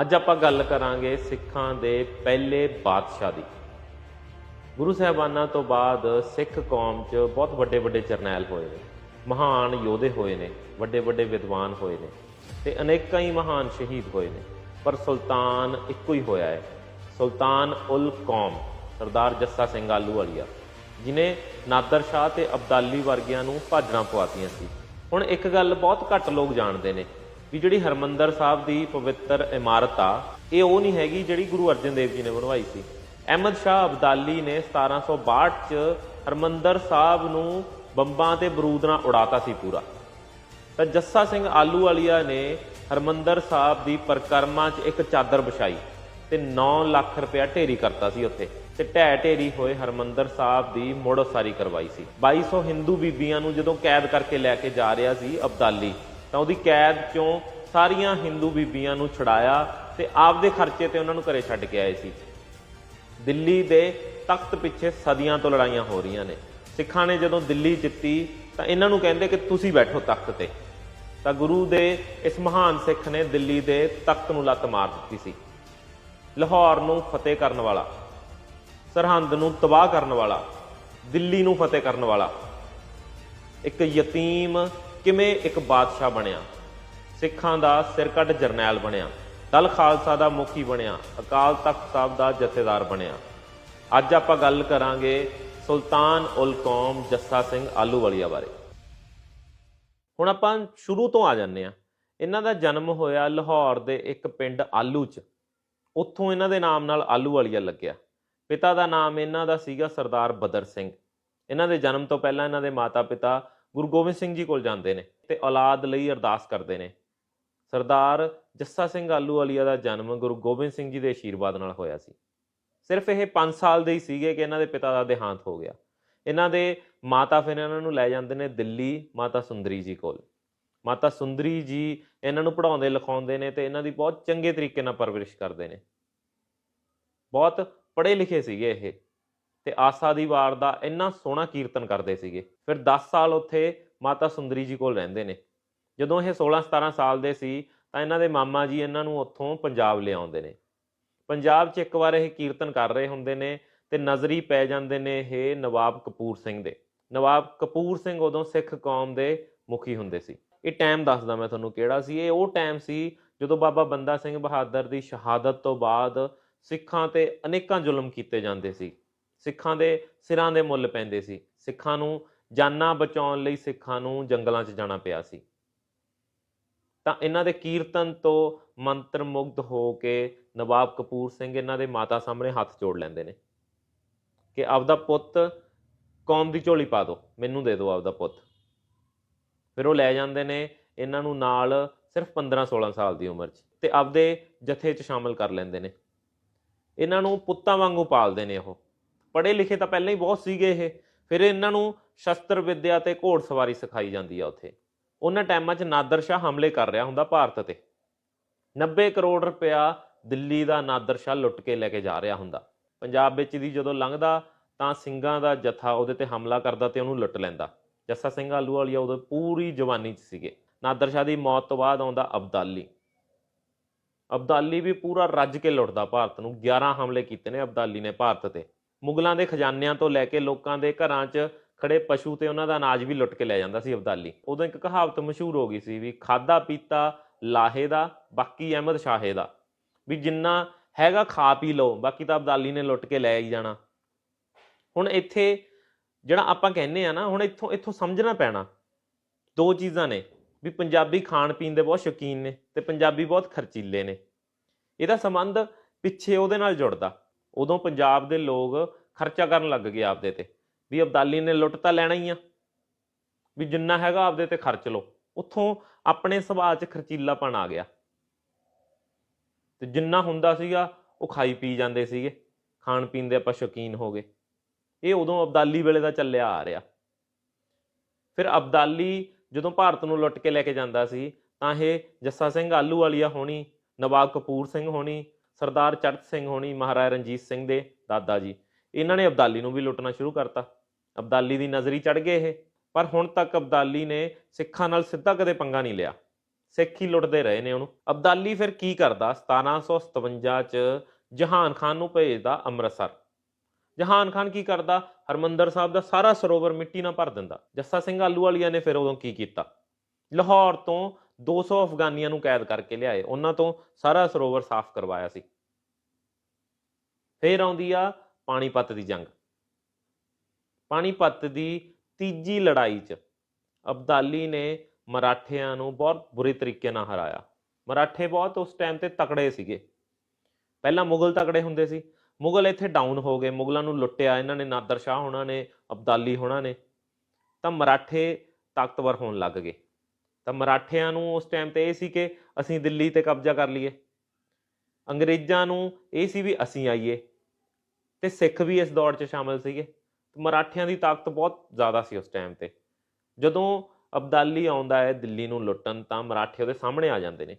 ਅੱਜ ਆਪਾਂ ਗੱਲ ਕਰਾਂਗੇ ਸਿੱਖਾਂ ਦੇ ਪਹਿਲੇ ਬਾਦਸ਼ਾਹ ਦੀ। ਗੁਰੂ ਸਾਹਿਬਾਨਾਂ ਤੋਂ ਬਾਅਦ ਸਿੱਖ ਕੌਮ 'ਚ ਬਹੁਤ ਵੱਡੇ ਵੱਡੇ ਜਰਨੈਲ ਹੋਏ ਨੇ, ਮਹਾਨ ਯੋਧੇ ਹੋਏ ਨੇ, ਵੱਡੇ ਵੱਡੇ ਵਿਦਵਾਨ ਹੋਏ ਨੇ ਤੇ ਅਨੇਕਾਂ ਹੀ ਮਹਾਨ ਸ਼ਹੀਦ ਹੋਏ ਨੇ, ਪਰ ਸੁਲਤਾਨ ਇੱਕੋ ਹੀ ਹੋਇਆ ਹੈ। ਸੁਲਤਾਨ ਉਲ ਕੌਮ, ਸਰਦਾਰ ਜੱਸਾ ਸਿੰਘ ਆਲੂ ਵਾਲੀਆ, ਜਿਨੇ ਨਾਦਰ ਸ਼ਾਹ ਤੇ ਅਬਦਾਲੀ ਵਰਗਿਆਂ ਨੂੰ ਭਾਜੜਾਂ ਪਵਾਤੀਆਂ ਸੀ। ਹੁਣ ਇੱਕ ਗੱਲ ਬਹੁਤ ਘੱਟ ਲੋਕ ਜਾਣਦੇ ਨੇ ਵੀ ਜਿਹੜੀ ਹਰਮੰਦਰ ਸਾਹਿਬ ਦੀ ਪਵਿੱਤਰ ਇਮਾਰਤ ਆ, ਇਹ ਉਹ ਨਹੀਂ ਹੈਗੀ ਜਿਹੜੀ ਗੁਰੂ ਅਰਜਨ ਦੇਵ ਜੀ ਨੇ ਬਣਵਾਈ ਸੀ। ਅਹਿਮਦ ਸ਼ਾਹ ਅਬਦਾਲੀ ਨੇ 1762 ਚ ਹਰਮੰਦਰ ਸਾਹਿਬ ਨੂੰ ਬੰਬਾਂ ਤੇ ਬਰੂਦ ਨਾਲ ਉਡਾਤਾ ਸੀ ਪੂਰਾ। ਤਾਂ ਜੱਸਾ ਸਿੰਘ ਆਲੂ ਵਾਲੀਆ ਨੇ ਹਰਮੰਦਰ ਸਾਹਿਬ ਦੀ ਪਰਕਰਮਾ 'ਚ ਇੱਕ ਚਾਦਰ ਵਿਛਾਈ ਤੇ 9 ਲੱਖ ਰੁਪਇਆ ਢੇਰੀ ਕਰਤਾ ਸੀ ਉੱਥੇ ਤੇ ਢਹਿ ਢੇਰੀ ਹੋਏ ਹਰਮੰਦਰ ਸਾਹਿਬ ਦੀ ਮੁੜ ਸਾਰੀ ਕਰਵਾਈ ਸੀ। 2200 ਹਿੰਦੂ ਬੀਬੀਆਂ ਨੂੰ ਜਦੋਂ ਕੈਦ ਕਰਕੇ ਲੈ ਕੇ ਜਾ ਰਿਹਾ ਸੀ ਅਬਦਾਲੀ ਤਾਂ ਉਹਦੀ ਕੈਦ 'ਚੋਂ ਸਾਰੀਆਂ ਹਿੰਦੂ ਬੀਬੀਆਂ ਨੂੰ ਛੁਡਾਇਆ ਤੇ ਆਪਦੇ ਖਰਚੇ ਤੇ ਉਹਨਾਂ ਨੂੰ ਘਰੇ ਛੱਡ ਕੇ ਆਏ ਸੀ। ਦਿੱਲੀ ਦੇ ਤਖਤ ਪਿੱਛੇ ਸਦੀਆਂ ਤੋਂ ਲੜਾਈਆਂ ਹੋ ਰਹੀਆਂ ਨੇ। ਸਿੱਖਾਂ ਨੇ ਜਦੋਂ ਦਿੱਲੀ ਜਿੱਤੀ ਤਾਂ ਇਹਨਾਂ ਨੂੰ ਕਹਿੰਦੇ ਕਿ ਤੁਸੀਂ ਬੈਠੋ ਤਖਤ ਤੇ। ਤਾਂ ਗੁਰੂ ਦੇ ਇਸ ਮਹਾਨ ਸਿੱਖ ਨੇ ਦਿੱਲੀ ਦੇ ਤਖਤ ਨੂੰ ਲੱਤ ਮਾਰ ਦਿੱਤੀ ਸੀ। ਲਾਹੌਰ ਨੂੰ ਫਤਿਹ ਕਰਨ ਵਾਲਾ, ਸਰਹੰਦ ਨੂੰ ਤਬਾਹ ਕਰਨ ਵਾਲਾ, ਦਿੱਲੀ ਨੂੰ ਫਤਿਹ ਕਰਨ ਵਾਲਾ। ਇੱਕ ਯਤੀਮ ਕਿਵੇਂ ਇੱਕ ਬਾਦਸ਼ਾਹ ਬਣਿਆ? ਸਿੱਖਾਂ ਦਾ ਸਿਰਕੱਢ ਜਰਨੈਲ ਬਣਿਆ। ਦਲ ਖਾਲਸਾ ਦਾ ਮੁਖੀ ਬਣਿਆ। ਅਕਾਲ ਤਖਤ ਸਾਹਿਬ ਦਾ ਜਥੇਦਾਰ ਬਣਿਆ। ਅੱਜ ਆਪਾਂ ਗੱਲ ਕਰਾਂਗੇ ਸੁਲਤਾਨ ਉਲ ਕੌਮ ਜੱਸਾ ਸਿੰਘ ਆਲੂਵਾਲੀਆ ਬਾਰੇ। ਹੁਣ ਆਪਾਂ ਸ਼ੁਰੂ ਤੋਂ ਆ ਜਾਂਦੇ ਆ ਇਹਨਾਂ ਦਾ ਜਨਮ ਹੋਇਆ ਲਾਹੌਰ ਦੇ ਇੱਕ ਪਿੰਡ ਆਲੂ 'ਚ। ਉੱਥੋਂ ਇਹਨਾਂ ਦੇ ਨਾਮ ਨਾਲ ਆਲੂਵਾਲੀਆ ਲੱਗਿਆ। ਪਿਤਾ ਦਾ ਨਾਮ ਇਹਨਾਂ ਦਾ ਸੀਗਾ ਸਰਦਾਰ ਬਦਰ ਸਿੰਘ। ਇਹਨਾਂ ਦੇ ਜਨਮ ਤੋਂ ਪਹਿਲਾਂ ਇਹਨਾਂ ਦੇ ਮਾਤਾ-ਪਿਤਾ ਗੁਰੂ ਗੋਬਿੰਦ ਸਿੰਘ ਜੀ ਕੋਲ ਜਾਂਦੇ ਨੇ ਤੇ ਔਲਾਦ ਲਈ ਅਰਦਾਸ ਕਰਦੇ ਨੇ। ਸਰਦਾਰ ਜੱਸਾ ਸਿੰਘ ਆਲੂ ਵਾਲੀਆ ਦਾ ਜਨਮ ਗੁਰੂ ਗੋਬਿੰਦ ਸਿੰਘ ਜੀ ਦੇ ਆਸ਼ੀਰਵਾਦ ਨਾਲ ਹੋਇਆ ਸੀ। ਸਿਰਫ ਇਹ 5 ਸਾਲ ਦੇ ਹੀ ਸੀਗੇ ਕਿ ਇਹਨਾਂ ਦੇ ਪਿਤਾ ਦਾ ਦੇਹਾਂਤ ਹੋ ਗਿਆ। ਇਹਨਾਂ ਦੇ ਮਾਤਾ ਫਿਰ ਇਹਨਾਂ ਨੂੰ ਲੈ ਜਾਂਦੇ ਨੇ ਦਿੱਲੀ ਮਾਤਾ ਸੁੰਦਰੀ ਜੀ ਕੋਲ। ਮਾਤਾ ਸੁੰਦਰੀ ਜੀ ਇਹਨਾਂ ਨੂੰ ਪੜਾਉਂਦੇ ਲਿਖਾਉਂਦੇ ਨੇ ਤੇ ਇਹਨਾਂ ਦੀ ਬਹੁਤ ਚੰਗੇ ਤਰੀਕੇ ਨਾਲ ਪਰਵਰਿਸ਼ ਕਰਦੇ ਨੇ। ਬਹੁਤ ਪੜ੍ਹੇ ਲਿਖੇ ਸੀਗੇ ਇਹ। ਤੇ ਆਸਾ ਦੀ ਵਾਰ ਦਾ ਇੰਨਾ ਸੋਹਣਾ ਕੀਰਤਨ ਕਰਦੇ ਸੀਗੇ। ਫਿਰ 10 ਸਾਲ ਉੱਥੇ ਮਾਤਾ ਸੁੰਦਰੀ ਜੀ ਕੋਲ ਰਹਿੰਦੇ ਨੇ। ਜਦੋਂ ਇਹ 16 17 ਸਾਲ ਦੇ ਸੀ, ਤਾਂ ਇਹਨਾਂ ਦੇ ਮਾਮਾ ਜੀ ਇਹਨਾਂ ਨੂੰ ਉੱਥੋਂ ਪੰਜਾਬ ਲਿਆਉਂਦੇ ਨੇ। ਪੰਜਾਬ 'ਚ ਇੱਕ ਵਾਰ ਇਹ ਕੀਰਤਨ ਕਰ ਰਹੇ ਹੁੰਦੇ ਨੇ ਤੇ ਨਜ਼ਰੀ ਪੈ ਜਾਂਦੇ ਨੇ ਇਹ ਨਵਾਬ ਕਪੂਰ ਸਿੰਘ ਦੇ। ਨਵਾਬ ਕਪੂਰ ਸਿੰਘ ਉਦੋਂ ਸਿੱਖ ਕੌਮ ਦੇ ਮੁਖੀ ਹੁੰਦੇ ਸੀ। ਇਹ ਟਾਈਮ ਦੱਸਦਾ ਮੈਂ ਤੁਹਾਨੂੰ ਕਿਹੜਾ ਸੀ। ਇਹ ਉਹ ਟਾਈਮ ਸੀ ਜਦੋਂ ਬਾਬਾ ਬੰਦਾ ਸਿੰਘ ਬਹਾਦਰ ਦੀ ਸ਼ਹਾਦਤ ਤੋਂ ਬਾਅਦ ਸਿੱਖਾਂ ਤੇ ਅਨੇਕਾਂ ਜ਼ੁਲਮ ਕੀਤੇ ਜਾਂਦੇ ਸੀ। ਸਿੱਖਾਂ ਦੇ ਸਿਰਾਂ ਦੇ ਮੁੱਲ ਪੈਂਦੇ ਸੀ। ਸਿੱਖਾਂ ਨੂੰ ਜਾਨਾਂ ਬਚਾਉਣ ਲਈ ਸਿੱਖਾਂ ਨੂੰ ਜੰਗਲਾਂ 'ਚ ਜਾਣਾ ਪਿਆ ਸੀ। ਤਾਂ ਇਹਨਾਂ ਦੇ ਕੀਰਤਨ ਤੋਂ ਮੰਤਰ ਮੁਗਧ ਹੋ ਕੇ ਨਵਾਬ ਕਪੂਰ ਸਿੰਘ ਇਹਨਾਂ ਦੇ ਮਾਤਾ ਸਾਹਮਣੇ ਹੱਥ ਜੋੜ ਲੈਂਦੇ ਨੇ ਕਿ ਆਪਦਾ ਪੁੱਤ ਕੌਮ ਦੀ ਝੋਲੀ ਪਾ ਦਿਓ ਮੈਨੂੰ ਦੇ ਦਿਓ ਆਪਦਾ ਪੁੱਤ। ਫਿਰ ਉਹ ਲੈ ਜਾਂਦੇ ਨੇ ਇਹਨਾਂ ਨੂੰ ਨਾਲ ਸਿਰਫ 15 16 ਸਾਲ ਦੀ ਉਮਰ 'ਚ ਤੇ ਆਪਦੇ ਜਥੇ 'ਚ ਸ਼ਾਮਲ ਕਰ ਲੈਂਦੇ ਨੇ। ਇਹਨਾਂ ਨੂੰ ਪੁੱਤਾਂ ਵਾਂਗੂ ਪਾਲਦੇ ਨੇ ਉਹ। ਪੜ੍ਹੇ ਲਿਖੇ ਤਾਂ ਪਹਿਲਾਂ ਹੀ ਬਹੁਤ ਸੀਗੇ ਇਹ। ਫਿਰ ਇਹਨਾਂ ਨੂੰ ਸ਼ਸਤਰ ਵਿਦਿਆ ਤੇ ਘੋੜਸਵਾਰੀ ਸਿਖਾਈ ਜਾਂਦੀ ਆ ਉੱਥੇ। ਉਹਨਾਂ ਟਾਈਮਾਂ 'ਚ ਨਾਦਰ ਸ਼ਾਹ ਹਮਲੇ ਕਰ ਰਿਹਾ ਹੁੰਦਾ ਭਾਰਤ ਤੇ। 90 ਕਰੋੜ ਰੁਪਇਆ ਦਿੱਲੀ ਦਾ ਨਾਦਰ ਸ਼ਾਹ ਲੁੱਟ ਕੇ ਲੈ ਕੇ ਜਾ ਰਿਹਾ ਹੁੰਦਾ। ਪੰਜਾਬ ਵਿੱਚ ਦੀ ਜਦੋਂ ਲੰਘਦਾ ਤਾਂ ਸਿੰਘਾਂ ਦਾ ਜਥਾ ਉਹਦੇ ਤੇ ਹਮਲਾ ਕਰਦਾ ਤੇ ਉਹਨੂੰ ਲੁੱਟ ਲੈਂਦਾ। ਜੱਸਾ ਸਿੰਘ ਆਲੂਵਾਲੀਆ ਉਦੋਂ ਪੂਰੀ ਜਵਾਨੀ 'ਚ ਸੀਗੇ। ਨਾਦਰ ਸ਼ਾਹ ਦੀ ਮੌਤ ਤੋਂ ਬਾਅਦ ਆਉਂਦਾ ਅਬਦਾਲੀ। ਅਬਦਾਲੀ ਵੀ ਪੂਰਾ ਰੱਜ ਕੇ ਲੁੱਟਦਾ ਭਾਰਤ ਨੂੰ। 11 ਹਮਲੇ ਕੀਤੇ ਨੇ ਅਬਦਾਲੀ ਨੇ ਭਾਰਤ ਤੇ। ਮੁਗਲਾਂ ਦੇ ਖਜ਼ਾਨਿਆਂ ਤੋਂ ਲੈ ਕੇ ਲੋਕਾਂ ਦੇ ਘਰਾਂ 'ਚ ਖੜੇ ਪਸ਼ੂ ਤੇ ਉਹਨਾਂ ਦਾ ਅਨਾਜ ਵੀ ਲੁੱਟ ਕੇ ਲੈ ਜਾਂਦਾ ਸੀ ਅਬਦਾਲੀ। ਉਦੋਂ ਇੱਕ ਕਹਾਵਤ ਮਸ਼ਹੂਰ ਹੋ ਗਈ ਸੀ ਵੀ ਖਾਦਾ ਪੀਤਾ ਲਾਹੇ ਦਾ, ਬਾਕੀ ਅਹਿਮਦ ਸ਼ਾਹੇ ਦਾ। ਵੀ ਜਿੰਨਾ ਹੈਗਾ ਖਾ ਪੀ ਲਓ, ਬਾਕੀ ਤਾਂ ਅਬਦਾਲੀ ਨੇ ਲੁੱਟ ਕੇ ਲੈ ਹੀ ਜਾਣਾ। ਹੁਣ ਇੱਥੇ ਜਿਹੜਾ ਆਪਾਂ ਕਹਿੰਦੇ ਆ ਨਾ, ਹੁਣ ਇੱਥੋਂ ਇੱਥੋਂ ਸਮਝਣਾ ਪੈਣਾ। ਦੋ ਚੀਜ਼ਾਂ ਨੇ, ਵੀ ਪੰਜਾਬੀ ਖਾਣ ਪੀਣ ਦੇ ਬਹੁਤ ਸ਼ੌਕੀਨ ਨੇ ਤੇ ਪੰਜਾਬੀ ਬਹੁਤ ਖਰਚੀਲੇ ਨੇ। ਇਹਦਾ ਸੰਬੰਧ ਪਿੱਛੇ ਉਹਦੇ ਨਾਲ ਜੁੜਦਾ। ਉਦੋਂ ਪੰਜਾਬ ਦੇ ਲੋਕ ਖਰਚਾ ਕਰਨ ਲੱਗ ਗਏ ਆਪਦੇ ਤੇ, ਵੀ ਅਬਦਾਲੀ ਨੇ ਲੁੱਟ ਤਾਂ ਲੈਣਾ ਹੀ ਆ, ਵੀ ਜਿੰਨਾ ਹੈਗਾ ਆਪਦੇ ਤੇ ਖਰਚ ਲਓ। ਉੱਥੋਂ ਆਪਣੇ ਸੁਭਾਅ 'ਚ ਖਰਚੀਲਾਪਣ ਆ ਗਿਆ। ਤੇ ਜਿੰਨਾ ਹੁੰਦਾ ਸੀਗਾ, ਉਹ ਖਾਈ ਪੀ ਜਾਂਦੇ ਸੀਗੇ, ਖਾਣ ਪੀਣ ਦੇ ਆਪਾਂ ਸ਼ੌਕੀਨ ਹੋ ਗਏ। ਇਹ ਉਦੋਂ ਅਬਦਾਲੀ ਵੇਲੇ ਦਾ ਚੱਲਿਆ ਆ ਰਿਹਾ। ਫਿਰ ਅਬਦਾਲੀ ਜਦੋਂ ਭਾਰਤ ਨੂੰ ਲੁੱਟ ਕੇ ਲੈ ਕੇ ਜਾਂਦਾ ਸੀ, ਤਾਂ ਇਹ ਜੱਸਾ ਸਿੰਘ ਆਲੂ ਵਾਲੀਆ ਹੋਣੀ, ਨਵਾਬ ਕਪੂਰ ਸਿੰਘ ਹੋਣੀ ਸਰਦਾਰ ਚੜਤ ਸਿੰਘ ਹੋਣੀ, ਮਹਾਰਾਜਾ ਰਣਜੀਤ ਸਿੰਘ ਦੇ ਦਾਦਾ ਜੀ। ਇਹਨਾਂ ਨੇ ਅਬਦਾਲੀ ਨੂੰ ਵੀ ਲੁੱਟਣਾ ਸ਼ੁਰੂ ਕਰਤਾ। ਅਬਦਾਲੀ ਦੀ ਨਜ਼ਰੀ ਚੜ ਗਏ ਇਹ, ਪਰ ਹੁਣ ਤੱਕ ਅਬਦਾਲੀ ਨੇ ਸਿੱਖਾਂ ਨਾਲ ਸਿੱਧਾ ਕਦੇ ਪੰਗਾ ਨਹੀਂ ਲਿਆ। ਸਿੱਖ ਹੀ ਲੁੱਟਦੇ ਰਹੇ ਨੇ ਉਹਨੂੰ। ਅਬਦਾਲੀ ਫਿਰ ਕੀ ਕਰਦਾ? 1757 ਚ ਜਹਾਨ ਖਾਨ ਨੂੰ ਭੇਜਦਾ ਅੰਮ੍ਰਿਤਸਰ। ਜਹਾਨ ਖਾਨ ਕੀ ਕਰਦਾ? ਹਰਮੰਦਰ ਸਾਹਿਬ ਦਾ ਸਾਰਾ ਸਰੋਵਰ ਮਿੱਟੀ ਨਾਲ ਭਰ ਦਿੰਦਾ। ਜੱਸਾ ਸਿੰਘ ਆਲੂਵਾਲੀਆ ਨੇ ਫਿਰ ਉਦੋਂ ਕੀ ਕੀਤਾ? ਲਾਹੌਰ ਤੋਂ 200 ਅਫਗਾਨੀਆਂ ਨੂੰ ਕੈਦ ਕਰਕੇ ਲਿਆਏ। ਉਹਨਾਂ ਤੋਂ ਸਾਰਾ ਸਰੋਵਰ ਸਾਫ਼ ਕਰਵਾਇਆ ਸੀ। ਫਿਰ ਆਉਂਦੀ ਆ ਪਾਣੀਪਤ ਦੀ ਜੰਗ। ਪਾਣੀਪਤ ਦੀ ਤੀਜੀ ਲੜਾਈ 'ਚ ਅਬਦਾਲੀ ਨੇ ਮਰਾਠਿਆਂ ਨੂੰ ਬਹੁਤ ਬੁਰੇ ਤਰੀਕੇ ਨਾਲ ਹਰਾਇਆ। ਮਰਾਠੇ ਬਹੁਤ ਉਸ ਟਾਈਮ ਤੇ ਤਕੜੇ ਸੀਗੇ। ਪਹਿਲਾਂ ਮੁਗਲ ਤਕੜੇ ਹੁੰਦੇ ਸੀ। ਮੁਗਲ ਇੱਥੇ ਡਾਊਨ ਹੋ ਗਏ। ਮੁਗਲਾਂ ਨੂੰ ਲੁੱਟਿਆ। ਇਹਨਾਂ ਨੇ ਨਾਦਰ ਸ਼ਾਹ ਹੋਣਾ ਨੇ, ਅਬਦਾਲੀ ਹੋਣਾ ਨੇ। ਤਾਂ ਮਰਾਠੇ ਤਾਕਤਵਰ ਹੋਣ ਲੱਗ ਗਏ। ਤਾਂ ਮਰਾਠਿਆਂ ਨੂੰ ਉਸ ਟਾਈਮ ਤੇ ਇਹ ਸੀ ਕਿ ਅਸੀਂ ਦਿੱਲੀ ਤੇ ਕਬਜ਼ਾ ਕਰ ਲਈਏ। ਅੰਗਰੇਜ਼ਾਂ ਨੂੰ ਇਹ ਸੀ ਵੀ ਅਸੀਂ ਆਈਏ ਤੇ ਸਿੱਖ ਵੀ ਇਸ ਦੌੜ 'ਚ ਸ਼ਾਮਲ ਸੀਗੇ। ਮਰਾਠਿਆਂ ਦੀ ਤਾਕਤ ਬਹੁਤ ਜ਼ਿਆਦਾ ਸੀ ਉਸ ਟਾਈਮ ਤੇ। ਜਦੋਂ ਅਬਦਾਲੀ ਆਉਂਦਾ ਹੈ ਦਿੱਲੀ ਨੂੰ ਲੁੱਟਣ ਤਾਂ ਮਰਾਠੇ ਉਹਦੇ ਸਾਹਮਣੇ ਆ ਜਾਂਦੇ ਨੇ।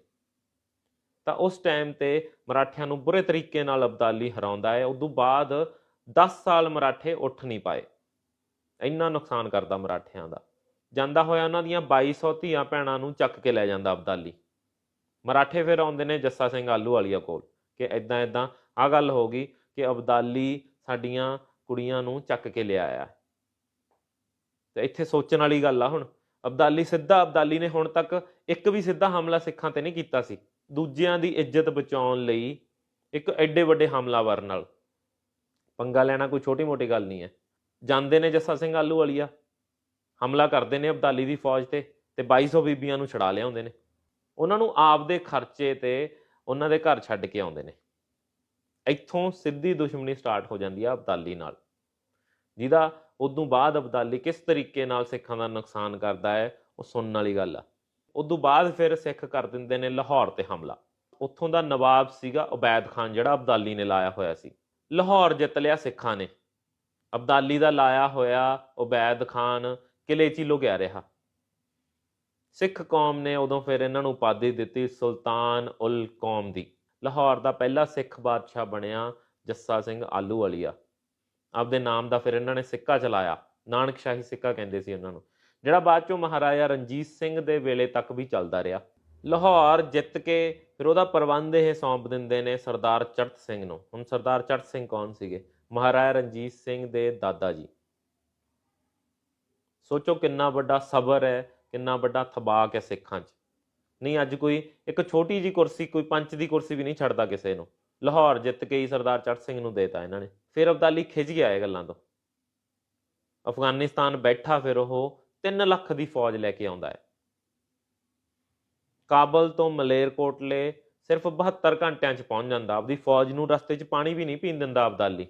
ਤਾਂ ਉਸ ਟਾਈਮ ਤੇ ਮਰਾਠਿਆਂ ਨੂੰ ਬੁਰੇ ਤਰੀਕੇ ਨਾਲ ਅਬਦਾਲੀ ਹਰਾਉਂਦਾ ਹੈ। ਉਦੋਂ ਬਾਅਦ 10 ਸਾਲ ਮਰਾਠੇ ਉੱਠ ਨਹੀਂ ਪਾਏ। ਇੰਨਾ ਨੁਕਸਾਨ ਕਰਦਾ ਮਰਾਠਿਆਂ ਦਾ। ਜਾਂਦਾ ਹੋਇਆ ਉਹਨਾਂ ਦੀਆਂ 2200 ਧੀਆਂ ਭੈਣਾਂ ਨੂੰ ਚੱਕ ਕੇ ਲੈ ਜਾਂਦਾ ਅਬਦਾਲੀ। ਮਰਾਠੇ ਫਿਰ ਆਉਂਦੇ ਨੇ ਜੱਸਾ ਸਿੰਘ ਆਲੂ ਵਾਲੀਆ ਕੋਲ ਕਿ ਇਦਾਂ ਇਦਾਂ ਆ ਗੱਲ ਹੋ ਗਈ ਕਿ ਅਬਦਾਲੀ ਸਾਡੀਆਂ ਕੁੜੀਆਂ ਨੂੰ ਚੱਕ ਕੇ ਲਿਆਇਆ ਤੇ ਇੱਥੇ ਸੋਚਣ ਵਾਲੀ ਗੱਲ ਆ ਹੁਣ, ਅਬਦਾਲੀ ਸਿੱਧਾ, ਅਬਦਾਲੀ ਨੇ ਹੁਣ ਤੱਕ ਇੱਕ ਵੀ ਸਿੱਧਾ ਹਮਲਾ ਸਿੱਖਾਂ ਤੇ ਨਹੀਂ ਕੀਤਾ ਸੀ। ਦੂਜਿਆਂ ਦੀ ਇੱਜ਼ਤ ਬਚਾਉਣ ਲਈ ਇੱਕ ਐਡੇ ਵੱਡੇ ਹਮਲਾਵਰ ਨਾਲ। ਪੰਗਾ ਲੈਣਾ ਕੋਈ ਛੋਟੀ ਮੋਟੀ ਗੱਲ ਨਹੀਂ ਹੈ। ਜਾਂਦੇ ਨੇ ਜੱਸਾ ਸਿੰਘ ਆਲੂ ਵਾਲੀਆ। ਹਮਲਾ ਕਰਦੇ ਨੇ ਅਬਦਾਲੀ ਦੀ ਫੌਜ ਤੇ ਤੇ 2200 ਬੀਬੀਆਂ ਨੂੰ ਛੜਾ ਲਿਆਉਂਦੇ ਨੇ। ਉਹਨਾਂ ਨੂੰ ਆਪ ਦੇ ਖਰਚੇ ਤੇ ਉਹਨਾਂ ਦੇ ਘਰ ਛੱਡ ਕੇ ਆਉਂਦੇ ਨੇ। ਇੱਥੋਂ ਸਿੱਧੀ ਦੁਸ਼ਮਣੀ ਸਟਾਰਟ ਹੋ ਜਾਂਦੀ ਆ ਅਬਦਾਲੀ ਨਾਲ। ਜਿਹਦਾ ਉਦੋਂ ਬਾਅਦ ਅਬਦਾਲੀ ਕਿਸ ਤਰੀਕੇ ਨਾਲ ਸਿੱਖਾਂ ਦਾ ਨੁਕਸਾਨ ਕਰਦਾ ਹੈ, ਉਹ ਸੁਣਨ ਵਾਲੀ ਗੱਲ ਆ। ਉਦੋਂ ਬਾਅਦ ਫਿਰ ਸਿੱਖ ਕਰ ਦਿੰਦੇ ਨੇ ਲਾਹੌਰ ਤੇ ਹਮਲਾ। ਉੱਥੋਂ ਦਾ ਨਵਾਬ ਸੀਗਾ ਉਬੈਦ ਖਾਨ, ਜਿਹੜਾ ਅਬਦਾਲੀ ਨੇ ਲਾਇਆ ਹੋਇਆ ਸੀ। ਲਾਹੌਰ ਜਿੱਤ ਲਿਆ ਸਿੱਖਾਂ ਨੇ। ਅਬਦਾਲੀ ਦਾ ਲਾਇਆ ਹੋਇਆ ਉਬੈਦ ਖਾਨ ਕਿਲੇ ਚੀਲੋ ਹੀ ਲੁਕਿਆ ਰਿਹਾ। ਸਿੱਖ ਕੌਮ ਨੇ ਉਦੋਂ ਫਿਰ ਇਹਨਾਂ ਨੂੰ ਉਪਾਧੀ ਦਿੱਤੀ ਸੁਲਤਾਨ ਉਲ ਕੌਮ ਦੀ। ਲਾਹੌਰ ਦਾ ਪਹਿਲਾ ਸਿੱਖ ਬਾਦਸ਼ਾਹ ਬਣਿਆ ਜੱਸਾ ਸਿੰਘ ਆਲੂ ਵਾਲੀਆ ਆਪਦੇ ਨਾਮ ਦਾ ਫਿਰ ਇਹਨਾਂ ਨੇ ਸਿੱਕਾ ਚਲਾਇਆ। ਨਾਨਕ ਸ਼ਾਹੀ ਸਿੱਕਾ ਕਹਿੰਦੇ ਸੀ ਉਹਨਾਂ ਨੂੰ, ਜਿਹੜਾ ਬਾਅਦ ਚੋਂ ਮਹਾਰਾਜਾ ਰਣਜੀਤ ਸਿੰਘ ਦੇ ਵੇਲੇ ਤੱਕ ਵੀ ਚੱਲਦਾ ਰਿਹਾ। ਲਾਹੌਰ ਜਿੱਤ ਕੇ ਫਿਰ ਉਹਦਾ ਪ੍ਰਬੰਧ ਇਹ ਸੌਂਪ ਦਿੰਦੇ ਨੇ ਸਰਦਾਰ ਚੜਤ ਸਿੰਘ ਨੂੰ। ਹੁਣ ਸਰਦਾਰ ਚੜਤ ਸਿੰਘ ਕੌਣ ਸੀਗੇ? ਮਹਾਰਾਜਾ ਰਣਜੀਤ ਸਿੰਘ ਦੇ ਦਾਦਾ ਜੀ। ਸੋਚੋ ਕਿੰਨਾ ਵੱਡਾ ਸਬਰ ਹੈ, ਕਿੰਨਾ ਵੱਡਾ ਥਬਾਕ ਹੈ ਸਿੱਖਾਂ 'ਚ। ਨਹੀਂ, ਅੱਜ ਕੋਈ ਇੱਕ ਛੋਟੀ ਜੀ ਕੁਰਸੀ, ਕੋਈ ਪੰਚ ਦੀ ਕੁਰਸੀ ਵੀ ਨਹੀਂ ਛੱਡਦਾ ਕਿਸੇ ਨੂੰ। ਲਾਹੌਰ ਜਿੱਤ ਕੇ ਹੀ ਸਰਦਾਰ ਚੜ੍ਹ ਸਿੰਘ ਨੂੰ ਦੇਤਾ ਇਹਨਾਂ ਨੇ। ਫਿਰ ਅਬਦਾਲੀ ਖਿੱਚ ਗਿਆ ਇਹ ਗੱਲਾਂ ਤੋਂ। ਅਫਗਾਨਿਸਤਾਨ ਬੈਠਾ ਫਿਰ ਉਹ 3 ਲੱਖ ਦੀ ਫੌਜ ਲੈ ਕੇ ਆਉਂਦਾ ਹੈ। ਕਾਬਲ ਤੋਂ ਮਲੇਰਕੋਟਲੇ ਸਿਰਫ 72 ਘੰਟਿਆਂ 'ਚ ਪਹੁੰਚ ਜਾਂਦਾ। ਆਪਦੀ ਫੌਜ ਨੂੰ ਰਸਤੇ 'ਚ ਪਾਣੀ ਵੀ ਨਹੀਂ ਪੀਣ ਦਿੰਦਾ ਅਬਦਾਲੀ।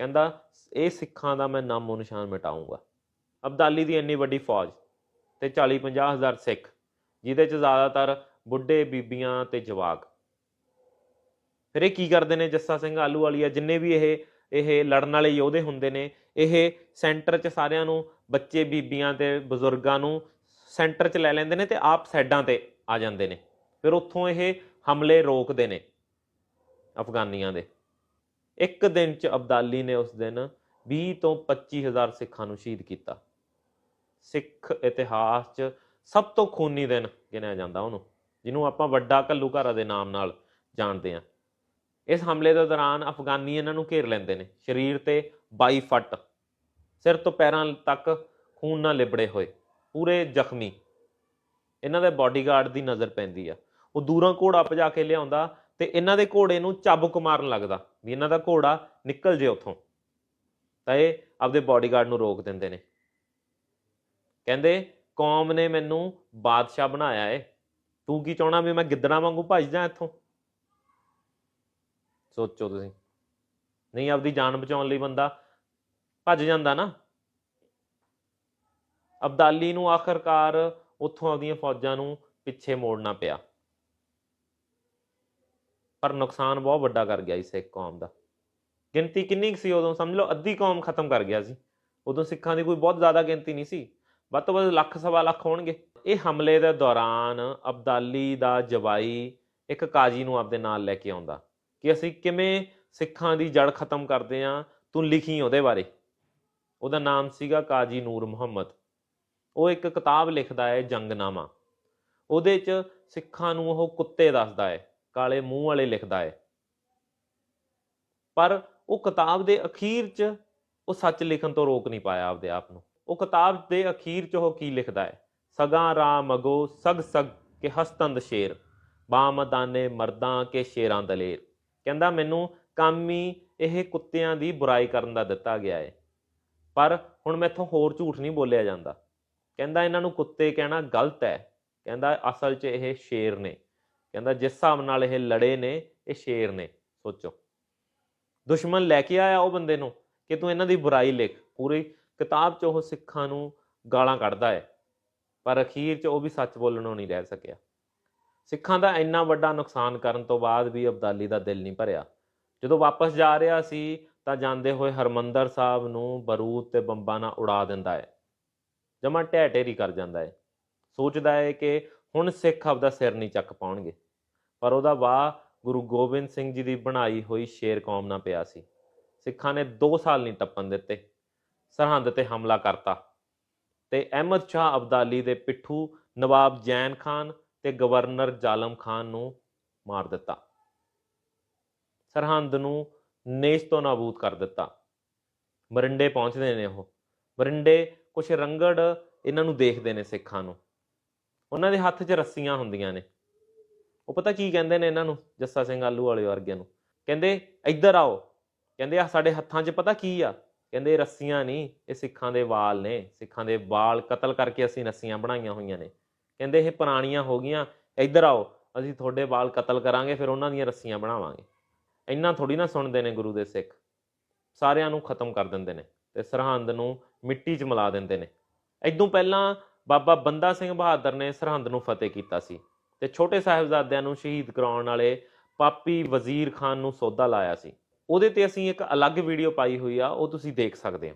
ਕਹਿੰਦਾ, ਇਹ ਸਿੱਖਾਂ ਦਾ ਮੈਂ ਨਾਮੋ ਨਿਸ਼ਾਨ ਮਿਟਾਉਂਗਾ। ਅਬਦਾਲੀ ਦੀ ਇੰਨੀ ਵੱਡੀ ਫੌਜ ਤੇ 40 50 ਹਜ਼ਾਰ ਸਿੱਖ, ਜਿਹਦੇ 'ਚ ਜ਼ਿਆਦਾਤਰ ਬੁੱਢੇ ਬੀਬੀਆਂ ਤੇ ਜਵਾਕ। ਫਿਰ ਇਹ ਕੀ ਕਰਦੇ ਨੇ ਜੱਸਾ ਸਿੰਘ ਆਲੂ ਆਲੂਵਾਲੀਆ? ਜਿੰਨੇ ਵੀ ਇਹ ਇਹ ਲੜਨ ਵਾਲੇ ਯੋਧੇ ਹੁੰਦੇ ਨੇ, ਇਹ ਸੈਂਟਰ 'ਚ ਸਾਰਿਆਂ ਨੂੰ, ਬੱਚੇ ਬੀਬੀਆਂ ਤੇ ਬਜ਼ੁਰਗਾਂ ਨੂੰ ਸੈਂਟਰ 'ਚ ਲੈ ਲੈਂਦੇ ਨੇ ਤੇ ਆਪ ਸਾਈਡਾਂ ਤੇ ਆ ਜਾਂਦੇ ਨੇ। ਫਿਰ ਉੱਥੋਂ ਇਹ ਹਮਲੇ ਰੋਕਦੇ ਨੇ ਅਫਗਾਨੀਆਂ ਦੇ। ਇੱਕ ਦਿਨ 'ਚ ਅਬਦਾਲੀ ਨੇ ਉਸ ਦਿਨ 20 ਤੋਂ 25 ਹਜ਼ਾਰ ਸਿੱਖਾਂ ਨੂੰ ਸ਼ਹੀਦ ਕੀਤਾ। ਸਿੱਖ ਇਤਿਹਾਸ 'ਚ ਸਭ ਤੋਂ ਖੂਨੀ ਦਿਨ ਗਿਣਿਆ ਜਾਂਦਾ ਉਹਨੂੰ, ਜਿਹਨੂੰ ਆਪਾਂ ਵੱਡਾ ਘੱਲੂਘਾਰਾ ਦੇ ਨਾਮ ਨਾਲ ਜਾਣਦੇ ਹਾਂ। ਇਸ ਹਮਲੇ ਦੇ ਦੌਰਾਨ ਅਫਗਾਨੀ ਇਹਨਾਂ ਨੂੰ ਘੇਰ ਲੈਂਦੇ ਨੇ, ਸਰੀਰ ਤੇ 22 ਫੱਟ, ਸਿਰ ਤੋਂ ਪੈਰਾਂ ਤੱਕ ਖੂਨ ਨਾਲ ਲਿਬੜੇ ਹੋਏ, ਪੂਰੇ ਜ਼ਖਮੀ। ਇਹਨਾਂ ਦੇ ਬਾਡੀਗਾਰਡ ਦੀ ਨਜ਼ਰ ਪੈਂਦੀ ਆ। ਉਹ ਦੂਰੋਂ ਘੋੜਾ ਭਜਾ ਕੇ ਲਿਆਉਂਦਾ ਤੇ ਇਹਨਾਂ ਦੇ ਘੋੜੇ ਨੂੰ ਚਾਬੁਕ ਮਾਰਨ ਲੱਗਦਾ ਵੀ ਇਹਨਾਂ ਦਾ ਘੋੜਾ ਨਿਕਲ ਜੇ ਉੱਥੋਂ। ਤਾਂ ਇਹ ਆਪਦੇ ਬਾਡੀਗਾਰਡ ਨੂੰ ਰੋਕ ਦਿੰਦੇ ਨੇ। ਕਹਿੰਦੇ, ਕੌਮ ਨੇ ਮੈਨੂੰ ਬਾਦਸ਼ਾਹ ਬਣਾਇਆ ਏ। ਤੂੰ ਕੀ ਚਾਹਣਾ ਵੀ ਮੈਂ ਗਿੱਦੜਾਂ ਵਾਂਗੂ ਭੱਜ ਜਾ ਇੱਥੋਂ? ਸੋਚੋ ਤੁਸੀਂ। ਨਹੀਂ, ਆਪਦੀ ਜਾਨ ਬਚਾਉਣ ਲਈ ਬੰਦਾ ਭੱਜ ਜਾਂਦਾ ਨਾ। ਅਬਦਾਲੀ ਨੂੰ ਆਖਰਕਾਰ ਉੱਥੋਂ ਆਪਦੀਆਂ ਫੌਜਾਂ ਨੂੰ ਪਿੱਛੇ ਮੋੜਨਾ ਪਿਆ। ਪਰ ਨੁਕਸਾਨ ਬਹੁਤ ਵੱਡਾ ਕਰ ਗਿਆ ਇਸ ਸਿੱਖ ਕੌਮ ਦਾ। ਗਿਣਤੀ ਕਿੰਨੀ ਕੁ ਸੀ ਉਦੋਂ? ਸਮਝ ਲਓ ਅੱਧੀ ਕੌਮ ਖਤਮ ਕਰ ਗਿਆ ਸੀ। ਉਦੋਂ ਸਿੱਖਾਂ ਦੀ ਕੋਈ ਬਹੁਤ ਜ਼ਿਆਦਾ ਗਿਣਤੀ ਨਹੀਂ ਸੀ। ਵੱਧ ਤੋਂ ਵੱਧ ਲੱਖ, ਸਵਾ ਲੱਖ ਹੋਣਗੇ। ਇਹ ਹਮਲੇ ਦੇ ਦੌਰਾਨ ਅਬਦਾਲੀ ਦਾ ਜਵਾਈ ਇੱਕ ਕਾਜੀ ਨੂੰ ਆਪਦੇ ਨਾਲ ਲੈ ਕੇ ਆਉਂਦਾ ਕਿ ਅਸੀਂ ਕਿਵੇਂ ਸਿੱਖਾਂ ਦੀ ਜੜ ਖਤਮ ਕਰਦੇ ਆਂ, ਤੂੰ ਲਿਖੀ ਉਹਦੇ ਬਾਰੇ। ਉਹਦਾ ਨਾਮ ਸੀਗਾ ਕਾਜੀ ਨੂਰ ਮੁਹੰਮਦ। ਉਹ ਇੱਕ ਕਿਤਾਬ ਲਿਖਦਾ ਹੈ ਜੰਗਨਾਮਾ। ਉਹਦੇ 'ਚ ਸਿੱਖਾਂ ਨੂੰ ਉਹ ਕੁੱਤੇ ਦੱਸਦਾ ਹੈ। ਕਾਲੇ ਮੂੰਹ ਵਾਲੇ ਲਿਖਦਾ ਹੈ ਪਰ ਉਹ ਕਿਤਾਬ ਦੇ ਅਖੀਰ 'ਚ ਉਹ ਸੱਚ ਲਿਖਣ ਤੋਂ ਰੋਕ ਨਹੀਂ ਪਾਇਆ ਆਪਦੇ ਆਪ ਨੂੰ। ਉਹ ਕਿਤਾਬ ਦੇ ਅਖੀਰ 'ਚ ਉਹ ਕੀ ਲਿਖਦਾ ਹੈ ਸਗਾ ਰਾਮ ਅਗੋ ਸਗ ਸਗ ਕੇ ਹਸਤੰਦ ਸ਼ੇਰ, ਬਾਮਦਾਨੇ ਮਰਦਾਂ ਕੇ ਸ਼ੇਰਾਂ ਦਲੇਰ। ਕਹਿੰਦਾ ਮੈਨੂੰ ਕਾਮੀ ਇਹ ਕੁੱਤਿਆਂ ਦੀ ਬੁਰਾਈ ਕਰਨ ਦਾ ਦਿੱਤਾ ਗਿਆ ਹੈ ਪਰ ਹੁਣ ਮੈਥੋਂ ਹੋਰ ਝੂਠ ਨਹੀਂ ਬੋਲਿਆ ਜਾਂਦਾ। ਕਹਿੰਦਾ ਇਹਨਾਂ ਨੂੰ ਕੁੱਤੇ ਕਹਿਣਾ ਗਲਤ ਹੈ ਕਹਿੰਦਾ ਅਸਲ 'ਚ ਇਹ ਸ਼ੇਰ ਨੇ। ਕਹਿੰਦਾ ਜਿਸ ਹਿਸਾਬ ਨਾਲ ਇਹ ਲੜੇ ਨੇ, ਇਹ ਸ਼ੇਰ ਨੇ, ਸੋਚੋ। ਦੁਸ਼ਮਣ ਲੈ ਕੇ ਆਇਆ ਉਹ ਬੰਦੇ ਨੂੰ ਕਿ ਤੂੰ ਇਹਨਾਂ ਦੀ ਬੁਰਾਈ ਲਿਖ। ਪੂਰੀ ਕਿਤਾਬ 'ਚ ਉਹ ਸਿੱਖਾਂ ਨੂੰ ਗਾਲਾਂ ਕੱਢਦਾ ਹੈ, ਪਰ ਅਖੀਰ 'ਚ ਉਹ ਵੀ ਸੱਚ ਬੋਲਣੋਂ ਨਹੀਂ ਰਹਿ ਸਕਿਆ। ਸਿੱਖਾਂ ਦਾ ਇੰਨਾ ਵੱਡਾ ਨੁਕਸਾਨ ਕਰਨ ਤੋਂ ਬਾਅਦ ਵੀ ਅਬਦਾਲੀ ਦਾ ਦਿਲ ਨਹੀਂ ਭਰਿਆ। ਜਦੋਂ ਵਾਪਸ ਜਾ ਰਿਹਾ ਸੀ, ਤਾਂ ਜਾਂਦੇ ਹੋਏ ਹਰਮੰਦਰ ਸਾਹਿਬ ਨੂੰ ਬਰੂਦ ਤੇ ਬੰਬਾਂ ਨਾਲ ਉਡਾ ਦਿੰਦਾ ਹੈ। ਜਮਾ ਢਹਿ ਢੇਰੀ ਕਰ ਜਾਂਦਾ ਹੈ। ਸੋਚਦਾ ਹੈ ਕਿ ਹੁਣ ਸਿੱਖ ਆਪਦਾ ਸਿਰ ਨਹੀਂ ਚੱਕ ਪਾਉਣਗੇ। ਪਰ ਉਹਦਾ ਵਾਹ ਗੁਰੂ ਗੋਬਿੰਦ ਸਿੰਘ ਜੀ ਦੀ ਬਣਾਈ ਹੋਈ ਸ਼ੇਰ ਕੌਮ ਨਾਲ ਪਿਆ ਸੀ। ਸਿੱਖਾਂ ਨੇ 2 ਸਾਲ ਨਹੀਂ ਟੱਪਣ ਦਿੱਤੇ। ਸਰਹੰਦ ਤੇ ਹਮਲਾ ਕਰਤਾ। ਤੇ ਅਹਿਮਦ ਸ਼ਾਹ ਅਬਦਾਲੀ ਦੇ ਪਿੱਠੂ ਨਵਾਬ ਜੈਨ ਖਾਨ ਤੇ ਗਵਰਨਰ ਜ਼ਾਲਮ ਖਾਨ ਨੂੰ ਮਾਰ ਦਿੱਤਾ। ਸਰਹੰਦ ਨੂੰ ਨੇਸ਼ ਤੋਂ ਨਾਬੂਦ ਕਰ ਦਿੱਤਾ। ਮਰਿੰਡੇ ਪਹੁੰਚਦੇ ਨੇ ਉਹ। ਮਰਿੰਡੇ ਕੁਝ ਰੰਗੜ ਇਹਨਾਂ ਨੂੰ ਦੇਖਦੇ ਨੇ ਸਿੱਖਾਂ ਨੂੰ। ਉਹਨਾਂ ਦੇ ਹੱਥ 'ਚ ਰੱਸੀਆਂ ਹੁੰਦੀਆਂ ਨੇ। ਉਹ ਪਤਾ ਕੀ ਕਹਿੰਦੇ ਨੇ ਇਹਨਾਂ ਨੂੰ, ਜੱਸਾ ਸਿੰਘ ਆਲੂ ਵਾਲੇ ਵਰਗਿਆਂ ਨੂੰ? ਕਹਿੰਦੇ, ਇੱਧਰ ਆਓ। ਕਹਿੰਦੇ ਆ ਸਾਡੇ ਹੱਥਾਂ 'ਚ ਪਤਾ ਕੀ ਆ? ਕਹਿੰਦੇ, ਰੱਸੀਆਂ ਨਹੀਂ ਇਹ ਸਿੱਖਾਂ ਦੇ ਵਾਲ ਨੇ। ਸਿੱਖਾਂ ਦੇ ਵਾਲ ਕਤਲ ਕਰਕੇ ਅਸੀਂ ਰੱਸੀਆਂ ਬਣਾਈਆਂ ਹੋਈਆਂ ਨੇ। ਕਹਿੰਦੇ, ਇਹ ਪੁਰਾਣੀਆਂ ਹੋ ਗਈਆਂ। ਇੱਧਰ ਆਓ, ਅਸੀਂ ਤੁਹਾਡੇ ਵਾਲ ਕਤਲ ਕਰਾਂਗੇ, ਫਿਰ ਉਹਨਾਂ ਦੀਆਂ ਰੱਸੀਆਂ ਬਣਾਵਾਂਗੇ। ਇੰਨਾ ਥੋੜੀ ਨਾ ਸੁਣਦੇ ਨੇ ਗੁਰੂ ਦੇ ਸਿੱਖ। ਸਾਰਿਆਂ ਨੂੰ ਖਤਮ ਕਰ ਦਿੰਦੇ ਨੇ ਤੇ ਸਰਹੰਦ ਨੂੰ ਮਿੱਟੀ 'ਚ ਮਿਲਾ ਦਿੰਦੇ ਨੇ। ਇਦੋਂ ਪਹਿਲਾਂ ਬਾਬਾ ਬੰਦਾ ਸਿੰਘ ਬਹਾਦਰ ਨੇ ਸਰਹੰਦ ਨੂੰ ਫਤਿਹ ਕੀਤਾ ਸੀ। ਤੇ ਛੋਟੇ ਸਾਹਿਬਜ਼ਾਦਿਆਂ ਨੂੰ ਸ਼ਹੀਦ ਕਰਾਉਣ ਵਾਲੇ ਪਾਪੀ ਵਜ਼ੀਰ ਖਾਨ ਨੂੰ ਸੌਦਾ ਲਾਇਆ ਸੀ। ਉਹਦੇ ਤੇ ਅਸੀਂ ਇੱਕ ਅਲੱਗ ਵੀਡੀਓ ਪਾਈ ਹੋਈ ਆ, ਉਹ ਤੁਸੀਂ ਦੇਖ ਸਕਦੇ ਹੋ।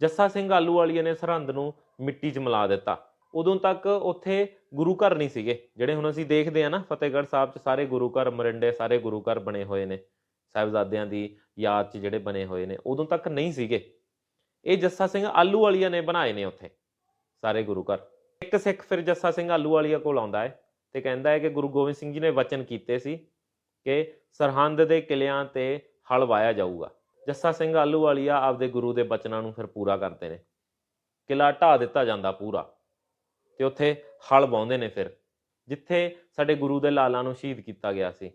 ਜੱਸਾ ਸਿੰਘ ਆਲੂ ਵਾਲੀਏ ਨੇ ਸਰਹੰਦ ਨੂੰ ਮਿੱਟੀ 'ਚ ਮਿਲਾ ਦਿੱਤਾ। ਉਦੋਂ ਤੱਕ ਉੱਥੇ ਗੁਰੂ ਘਰ ਨਹੀਂ ਸੀਗੇ, ਜਿਹੜੇ ਹੁਣ ਅਸੀਂ ਦੇਖਦੇ ਆ ਨਾ, ਫਤਿਹਗੜ੍ਹ ਸਾਹਿਬ 'ਚ ਸਾਰੇ ਗੁਰੂ ਘਰ ਮਰਿੰਡੇ, ਸਾਰੇ ਗੁਰੂ ਘਰ ਬਣੇ ਹੋਏ ਨੇ। ਸਾਹਿਬਜ਼ਾਦਿਆਂ ਦੀ ਯਾਦ 'ਚ ਜਿਹੜੇ ਬਣੇ ਹੋਏ ਨੇ, ਉਦੋਂ ਤੱਕ ਨਹੀਂ ਸੀਗੇ। ਇਹ ਜੱਸਾ ਸਿੰਘ ਆਲੂ ਵਾਲੀਆ ਨੇ ਬਣਾਏ ਨੇ ਉੱਥੇ, ਸਾਰੇ ਗੁਰੂ ਘਰ। ਇੱਕ ਸਿੱਖ ਫਿਰ ਜੱਸਾ ਸਿੰਘ ਆਲੂ ਵਾਲੀਆ ਕੋਲ ਆਉਂਦਾ ਹੈ ਤੇ ਕਹਿੰਦਾ ਹੈ ਕਿ ਗੁਰੂ ਗੋਬਿੰਦ ਸਿੰਘ ਜੀ ਨੇ ਵਚਨ ਕੀਤੇ ਸੀ ਕਿ ਸਰਹੰਦ ਦੇ ਕਿਲਿਆਂ ਤੇ ਹਲ ਵਾਇਆ ਜਾਊਗਾ। ਜੱਸਾ ਸਿੰਘ ਆਲੂ ਵਾਲੀਆ ਆਪਦੇ ਗੁਰੂ ਦੇ ਬਚਨਾਂ ਨੂੰ ਫਿਰ ਪੂਰਾ ਕਰਦੇ ਨੇ। ਕਿਲਾ ਢਾ ਦਿੱਤਾ ਜਾਂਦਾ ਪੂਰਾ ਤੇ ਉੱਥੇ ਹਲ ਵਾਉਂਦੇ ਨੇ ਫਿਰ, ਜਿੱਥੇ ਸਾਡੇ ਗੁਰੂ ਦੇ ਲਾਲਾਂ ਨੂੰ ਸ਼ਹੀਦ ਕੀਤਾ ਗਿਆ ਸੀ।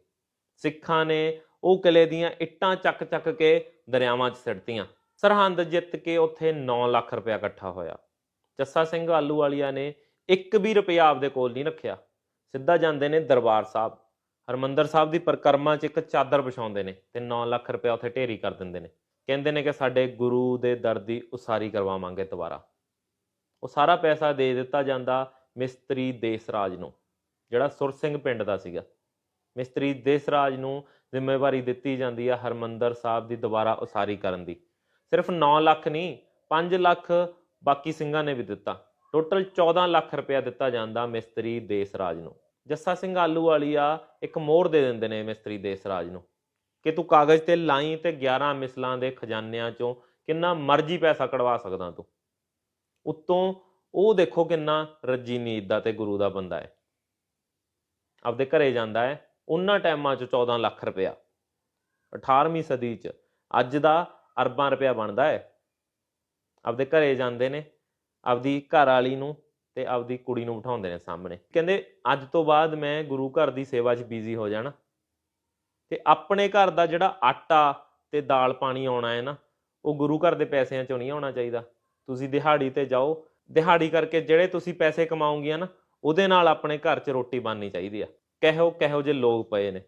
ਸਿੱਖਾਂ ਨੇ ਉਹ ਕਿਲੇ ਦੀਆਂ ਇੱਟਾਂ ਚੱਕ ਚੱਕ ਕੇ ਦਰਿਆਵਾਂ 'ਚ ਸਿੱਟਤੀਆਂ। ਸਰਹੰਦ ਜਿੱਤ ਕੇ ਉੱਥੇ 9 ਲੱਖ ਰੁਪਇਆ ਇਕੱਠਾ ਹੋਇਆ। ਜੱਸਾ ਸਿੰਘ ਆਲੂ ਵਾਲੀਆ ਨੇ ਇੱਕ ਵੀ ਰੁਪਇਆ ਆਪਦੇ ਕੋਲ ਨਹੀਂ ਰੱਖਿਆ। ਸਿੱਧਾ ਜਾਂਦੇ ਨੇ ਦਰਬਾਰ ਸਾਹਿਬ। ਹਰਮੰਦਰ ਸਾਹਿਬ ਦੀ ਪਰਿਕਰਮਾ 'ਚ ਇੱਕ ਚਾਦਰ ਵਿਛਾਉਂਦੇ ਨੇ ਤੇ 9 ਲੱਖ ਰੁਪਇਆ ਉੱਥੇ ਢੇਰੀ ਕਰ ਦਿੰਦੇ ਨੇ। ਕਹਿੰਦੇ ਨੇ ਕਿ ਸਾਡੇ ਗੁਰੂ ਦੇ ਦਰ ਦੀ ਉਸਾਰੀ ਕਰਵਾਵਾਂਗੇ ਦੁਬਾਰਾ। ਉਹ ਸਾਰਾ ਪੈਸਾ ਦੇ ਦਿੱਤਾ ਜਾਂਦਾ ਮਿਸਤਰੀ ਦੇਸਰਾਜ ਨੂੰ, ਜਿਹੜਾ ਸੁਰ ਸਿੰਘ ਪਿੰਡ ਦਾ ਸੀਗਾ। ਮਿਸਤਰੀ ਦੇਸਰਾਜ ਨੂੰ ਜ਼ਿੰਮੇਵਾਰੀ ਦਿੱਤੀ ਜਾਂਦੀ ਆ ਹਰਮੰਦਰ ਸਾਹਿਬ ਦੀ ਦੁਬਾਰਾ ਉਸਾਰੀ ਕਰਨ ਦੀ। ਸਿਰਫ 9 ਲੱਖ ਨਹੀਂ 5 ਲੱਖ ਬਾਕੀ ਸਿੰਘਾਂ ਨੇ ਵੀ ਦਿੱਤਾ। ਟੋਟਲ 14 ਲੱਖ ਰੁਪਇਆ ਦਿੱਤਾ ਜਾਂਦਾ ਮਿਸਤਰੀ ਦੇਸਰਾਜ ਨੂੰ। ਜੱਸਾ ਸਿੰਘ ਆਲੂ ਵਾਲੀਆ ਇੱਕ ਮੋਹਰ ਦੇ ਦਿੰਦੇ ਨੇ ਮਿਸਤਰੀ ਦੇਸਰਾਜ ਨੂੰ। ਕਿ ਤੂੰ ਕਾਗਜ਼ ਤੇ ਲਾਈ ਤੇ 11 ਮਿਸਲਾਂ ਦੇ ਖਜ਼ਾਨਿਆਂ ਚੋਂ ਕਿੰਨਾ ਮਰਜ਼ੀ ਪੈਸਾ ਕਢਵਾ ਸਕਦਾ ਤੂੰ। ਉਤੋਂ ਉਹ ਦੇਖੋ ਕਿੰਨਾ ਰੱਜੀ ਨੀਤ ਦਾ ਤੇ ਗੁਰੂ ਦਾ ਬੰਦਾ ਹੈ। ਆਪਦੇ ਘਰੇ ਜਾਂਦਾ ਹੈ, ਉਹਨਾਂ ਟਾਈਮਾਂ 'ਚ 14 ਲੱਖ ਰੁਪਇਆ। 18ਵੀਂ ਸਦੀ 'ਚ ਅੱਜ ਦਾ ਅਰਬਾਂ ਰੁਪਇਆ ਬਣਦਾ ਹੈ। ਆਪਦੇ ਘਰੇ ਜਾਂਦੇ ਨੇ, ਆਪਦੀ ਘਰ ਵਾਲੀ ਨੂੰ ਤੇ ਆਪਦੀ ਕੁੜੀ ਨੂੰ ਬਿਠਾਉਂਦੇ ਨੇ ਸਾਹਮਣੇ। ਕਹਿੰਦੇ, ਅੱਜ ਤੋਂ ਬਾਅਦ ਮੈਂ ਗੁਰੂ ਘਰ ਦੀ ਸੇਵਾ 'ਚ ਬਿਜ਼ੀ ਹੋ ਜਾਣਾ। ਤੇ ਆਪਣੇ ਘਰ ਦਾ ਜਿਹੜਾ ਆਟਾ ਤੇ ਦਾਲ ਪਾਣੀ ਆਉਣਾ ਹੈ ਨਾ, ਉਹ ਗੁਰੂ ਘਰ ਦੇ ਪੈਸਿਆਂ 'ਚੋਂ ਨਹੀਂ ਆਉਣਾ ਚਾਹੀਦਾ। ਤੁਸੀਂ ਦਿਹਾੜੀ ਤੇ ਜਾਓ। ਦਿਹਾੜੀ ਕਰਕੇ ਜਿਹੜੇ ਤੁਸੀਂ ਪੈਸੇ ਕਮਾਉਂਗੀਆਂ ਨਾ, ਉਹਦੇ ਨਾਲ ਆਪਣੇ ਘਰ 'ਚ ਰੋਟੀ ਬਣਨੀ ਚਾਹੀਦੀ ਆ। ਕਿਹੋ ਕਿਹੋ ਜਿਹੇ ਲੋਕ ਪਏ ਨੇ।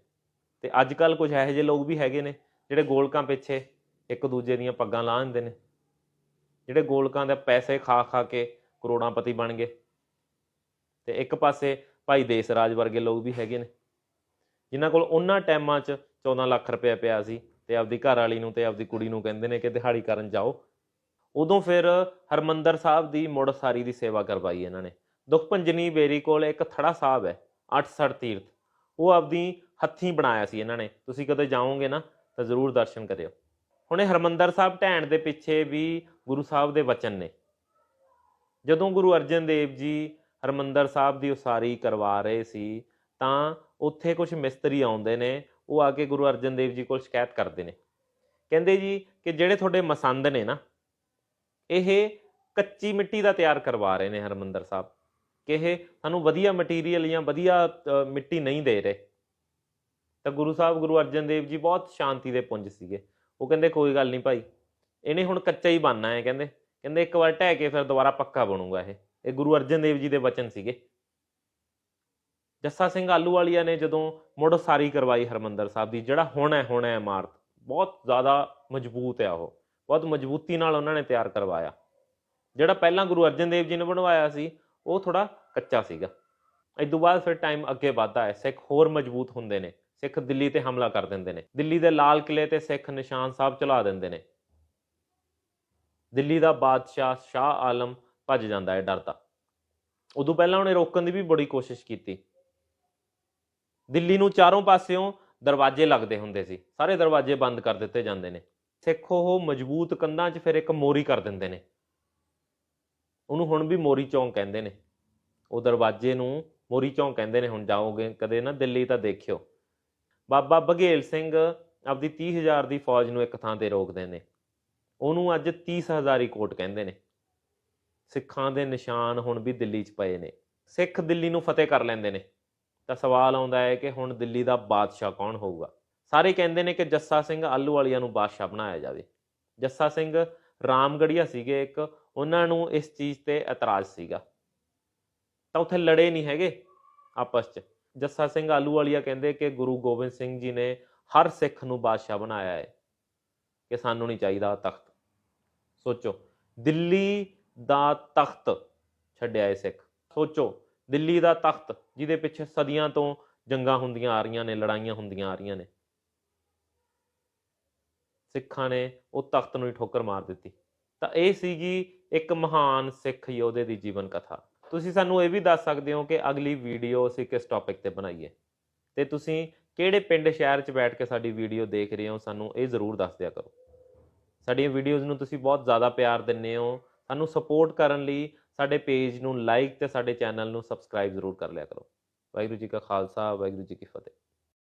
ਤੇ ਅੱਜ ਕੱਲ ਕੁਝ ਇਹੋ ਜਿਹੇ ਲੋਕ ਵੀ ਹੈਗੇ ਨੇ, ਜਿਹੜੇ ਗੋਲਕਾਂ ਪਿੱਛੇ ਇੱਕ ਦੂਜੇ ਦੀਆਂ ਪੱਗਾਂ ਲਾਹ ਦਿੰਦੇ ਨੇ। ਜਿਹੜੇ ਗੋਲਕਾਂ ਦੇ ਪੈਸੇ ਖਾ ਖਾ ਕੇ ਕਰੋੜਾਂਪਤੀ ਬਣ ਗਏ। ਤੇ ਇੱਕ ਪਾਸੇ ਭਾਈ ਦੇਸ ਰਾਜ ਵਰਗੇ ਲੋਕ ਵੀ ਹੈਗੇ ਨੇ, ਜਿਨ੍ਹਾਂ ਕੋਲ ਉਹਨਾਂ ਟਾਈਮਾਂ 'ਚ 14 ਲੱਖ ਰੁਪਏ ਪਿਆ ਸੀ ਤੇ ਆਪਦੀ ਘਰ ਵਾਲੀ ਨੂੰ ਤੇ ਆਪਦੀ ਕੁੜੀ ਨੂੰ ਕਹਿੰਦੇ ਨੇ ਕਿ ਦਿਹਾੜੀ ਕਰਨ ਜਾਓ। ਉਦੋਂ ਫਿਰ ਹਰਮੰਦਰ ਸਾਹਿਬ ਦੀ ਮੁੜ ਸਾਰੀ ਦੀ ਸੇਵਾ ਕਰਵਾਈ ਇਹਨਾਂ ਨੇ। ਦੁਖ ਪੰਜਨੀ ਬੇਰੀ ਕੋਲ ਇੱਕ ਥੜਾ ਸਾਹਿਬ ਹੈ 860 ਤੀਰਥ। ਉਹ ਆਪਦੀ ਹੱਥੀਂ ਬਣਾਇਆ ਸੀ ਇਹਨਾਂ ਨੇ। ਤੁਸੀਂ ਕਦੇ ਜਾਓਗੇ ਨਾ ਤਾਂ ਜ਼ਰੂਰ ਦਰਸ਼ਨ ਕਰਿਓ। ਹੁਣ ਇਹ ਹਰਮੰਦਰ ਸਾਹਿਬ ਢਹਿਣ ਦੇ ਪਿੱਛੇ ਵੀ ਗੁਰੂ ਸਾਹਿਬ ਦੇ ਵਚਨ ਨੇ। ਜਦੋਂ ਗੁਰੂ ਅਰਜਨ ਦੇਵ ਜੀ ਹਰਮੰਦਰ ਸਾਹਿਬ ਦੀ ਉਸਾਰੀ ਕਰਵਾ ਰਹੇ ਸੀ, ਤਾਂ ਉੱਥੇ ਕੁਝ ਮਿਸਤਰੀ ਆਉਂਦੇ ਨੇ, ਉਹ ਆ ਕੇ ਗੁਰੂ ਅਰਜਨ ਦੇਵ ਜੀ ਕੋਲ ਸ਼ਿਕਾਇਤ ਕਰਦੇ ਨੇ। ਕਹਿੰਦੇ ਜੀ ਕਿ ਜਿਹੜੇ ਤੁਹਾਡੇ ਮਸੰਦ ਨੇ ਨਾ, ਇਹ ਕੱਚੀ ਮਿੱਟੀ ਦਾ ਤਿਆਰ ਕਰਵਾ ਰਹੇ ਨੇ ਹਰਮੰਦਰ ਸਾਹਿਬ, ਕਿ ਇਹ ਸਾਨੂੰ ਵਧੀਆ ਮਟੀਰੀਅਲ ਜਾਂ ਵਧੀਆ ਮਿੱਟੀ ਨਹੀਂ ਦੇ ਰਹੇ। ਤਾਂ ਗੁਰੂ ਸਾਹਿਬ, ਗੁਰੂ ਅਰਜਨ ਦੇਵ ਜੀ ਬਹੁਤ ਸ਼ਾਂਤੀ ਦੇ ਪੁੰਜ ਸੀਗੇ। ਉਹ ਕਹਿੰਦੇ ਕੋਈ ਗੱਲ ਨਹੀਂ ਭਾਈ, ਇਹਨੇ ਹੁਣ ਕੱਚਾ ਹੀ ਬਣਨਾ ਹੈ ਕਹਿੰਦੇ ਕਹਿੰਦੇ ਇੱਕ ਵਾਰ ਢਹਿ ਕੇ ਫਿਰ ਦੁਬਾਰਾ ਪੱਕਾ ਬਣੂਗਾ ਇਹ ਇਹ ਗੁਰੂ ਅਰਜਨ ਦੇਵ ਜੀ ਦੇ ਵਚਨ ਸੀਗੇ। ਜੱਸਾ ਸਿੰਘ ਆਲੂਵਾਲੀਆ ਨੇ ਜਦੋਂ ਮੁੜ ਸਾਰੀ ਕਰਵਾਈ ਹਰਮੰਦਰ ਸਾਹਿਬ ਦੀ, ਜਿਹੜਾ ਹੁਣ ਹੈ ਹੁਣ ਹੈ ਇਮਾਰਤ, ਬਹੁਤ ਜ਼ਿਆਦਾ ਮਜ਼ਬੂਤ ਹੈ ਉਹ, ਬਹੁਤ ਮਜ਼ਬੂਤੀ ਨਾਲ ਉਹਨਾਂ ਨੇ ਤਿਆਰ ਕਰਵਾਇਆ। ਜਿਹੜਾ ਪਹਿਲਾਂ ਗੁਰੂ ਅਰਜਨ ਦੇਵ ਜੀ ਨੇ ਬਣਵਾਇਆ ਸੀ, ਉਹ ਥੋੜਾ ਕੱਚਾ ਸੀਗਾ। ਇਸ ਤੋਂ ਬਾਅਦ ਫਿਰ ਟਾਈਮ ਅੱਗੇ ਵੱਧਦਾ ਹੈ, ਸਿੱਖ ਹੋਰ ਮਜ਼ਬੂਤ ਹੁੰਦੇ ਨੇ। ਸਿੱਖ ਦਿੱਲੀ ਤੇ ਹਮਲਾ ਕਰ ਦਿੰਦੇ ਨੇ। ਦਿੱਲੀ ਦੇ ਲਾਲ ਕਿਲੇ ਤੇ ਸਿੱਖ ਨਿਸ਼ਾਨ ਸਾਹਿਬ ਚਲਾ ਦਿੰਦੇ ਨੇ। ਦਿੱਲੀ ਦਾ ਬਾਦਸ਼ਾਹ ਸ਼ਾਹ ਆਲਮ ਭੱਜ ਜਾਂਦਾ ਹੈ ਡਰਦਾ ਉਦੋਂ ਪਹਿਲਾਂ ਉਹਨੇ ਰੋਕਣ ਦੀ ਵੀ ਬੜੀ ਕੋਸ਼ਿਸ਼ ਕੀਤੀ। ਦਿੱਲੀ ਨੂੰ ਚਾਰੋਂ ਪਾਸਿਓਂ ਦਰਵਾਜ਼ੇ ਲੱਗਦੇ ਹੁੰਦੇ ਸੀ। ਸਾਰੇ ਦਰਵਾਜ਼ੇ ਬੰਦ ਕਰ ਦਿੱਤੇ ਜਾਂਦੇ ਨੇ। ਸਿੱਖ ਉਹ ਮਜ਼ਬੂਤ ਕੰਧਾਂ 'ਚ ਫਿਰ ਇੱਕ ਮੋਰੀ ਕਰ ਦਿੰਦੇ ਨੇ। ਉਹਨੂੰ ਹੁਣ ਵੀ ਮੋਰੀ ਚੌਂਕ ਕਹਿੰਦੇ ਨੇ। ਉਹ ਦਰਵਾਜ਼ੇ ਨੂੰ ਮੋਰੀ ਚੌਂਕ ਕਹਿੰਦੇ ਨੇ। ਹੁਣ ਜਾਓਗੇ ਕਦੇ ਨਾ ਦਿੱਲੀ ਤਾਂ ਦੇਖਿਓ। ਬਾਬਾ ਬਘੇਲ ਸਿੰਘ ਆਪਦੀ 30000 ਦੀ ਫੌਜ ਨੂੰ ਇੱਕ ਥਾਂ ਤੇ ਰੋਕਦੇ ਨੇ। ਉਹਨੂੰ ਅੱਜ 30000 ਕੋਟ ਕਹਿੰਦੇ ਨੇ। ਸਿੱਖਾਂ ਦੇ ਨਿਸ਼ਾਨ ਹੁਣ ਵੀ ਦਿੱਲੀ 'ਚ ਪਏ ਨੇ। ਸਿੱਖ ਦਿੱਲੀ ਨੂੰ ਫਤਿਹ ਕਰ ਲੈਂਦੇ ਨੇ। ਤਾਂ ਸਵਾਲ ਆਉਂਦਾ ਹੈ ਕਿ ਹੁਣ ਦਿੱਲੀ ਦਾ ਬਾਦਸ਼ਾਹ ਕੌਣ ਹੋਊਗਾ? ਸਾਰੇ ਕਹਿੰਦੇ ਨੇ ਕਿ ਜੱਸਾ ਸਿੰਘ ਆਲੂ ਵਾਲੀਆਂ ਨੂੰ ਬਾਦਸ਼ਾਹ ਬਣਾਇਆ ਜਾਵੇ। ਜੱਸਾ ਸਿੰਘ ਰਾਮਗੜੀਆ ਸੀਗੇ ਇੱਕ। ਉਹਨਾਂ ਨੂੰ ਇਸ ਚੀਜ਼ ਤੇ ਇਤਰਾਜ਼ ਸੀਗਾ। ਤਾਂ ਉੱਥੇ ਲੜੇ ਨਹੀਂ ਹੈਗੇ ਆਪਸ 'ਚ। ਜੱਸਾ ਸਿੰਘ ਆਲੂਵਾਲੀਆ ਕਹਿੰਦੇ ਕਿ ਗੁਰੂ ਗੋਬਿੰਦ ਸਿੰਘ ਜੀ ਨੇ ਹਰ ਸਿੱਖ ਨੂੰ ਬਾਦਸ਼ਾਹ ਬਣਾਇਆ ਹੈ ਕਿ ਸਾਨੂੰ ਨਹੀਂ ਚਾਹੀਦਾ ਤਖਤ। ਸੋਚੋ, ਦਿੱਲੀ ਦਾ ਤਖਤ ਛੱਡਿਆ ਹੈ ਸਿੱਖ। ਸੋਚੋ, ਦਿੱਲੀ ਦਾ ਤਖਤ ਜਿਹਦੇ ਪਿੱਛੇ ਸਦੀਆਂ ਤੋਂ ਜੰਗਾਂ ਹੁੰਦੀਆਂ ਆ ਰਹੀਆਂ ਨੇ, ਲੜਾਈਆਂ ਹੁੰਦੀਆਂ ਆ ਰਹੀਆਂ ਨੇ। ਸਿੱਖਾਂ ਨੇ ਉਹ ਤਖਤ ਨੂੰ ਹੀ ਠੋਕਰ ਮਾਰ ਦਿੱਤੀ। ਤਾਂ ਇਹ ਸੀਗੀ ਇੱਕ ਮਹਾਨ ਸਿੱਖ ਯੋਧੇ ਦੀ ਜੀਵਨ ਕਥਾ। ਤੁਸੀਂ ਸਾਨੂੰ ਇਹ ਵੀ ਦੱਸ ਸਕਦੇ ਹੋ ਕਿ ਅਗਲੀ ਵੀਡੀਓ ਅਸੀਂ ਕਿਸ ਟੌਪਿਕ ਤੇ ਬਣਾਈਏ। ਤੇ ਤੁਸੀਂ ਕਿਹੜੇ ਪਿੰਡ, ਸ਼ਹਿਰ 'ਚ ਬੈਠ ਕੇ ਸਾਡੀ ਵੀਡੀਓ ਦੇਖ ਰਹੇ ਹੋ, ਸਾਨੂੰ ਇਹ ਜ਼ਰੂਰ ਦੱਸ ਦਿਆ ਕਰੋ। ਸਾਡੀਆਂ ਵੀਡੀਓਜ਼ ਨੂੰ ਤੁਸੀਂ ਬਹੁਤ ਜ਼ਿਆਦਾ ਪਿਆਰ ਦਿੰਦੇ ਹੋ। ਸਾਨੂੰ ਸਪੋਰਟ ਕਰਨ ਲਈ ਸਾਡੇ ਪੇਜ ਨੂੰ ਲਾਈਕ ਤੇ ਸਾਡੇ ਚੈਨਲ ਨੂੰ ਸਬਸਕ੍ਰਾਈਬ ਜ਼ਰੂਰ ਕਰ ਲਿਆ ਕਰੋ। ਵਾਹਿਗੁਰੂ ਜੀ ਕਾ ਖਾਲਸਾ, ਵਾਹਿਗੁਰੂ ਜੀ ਕੀ ਫਤਿਹ।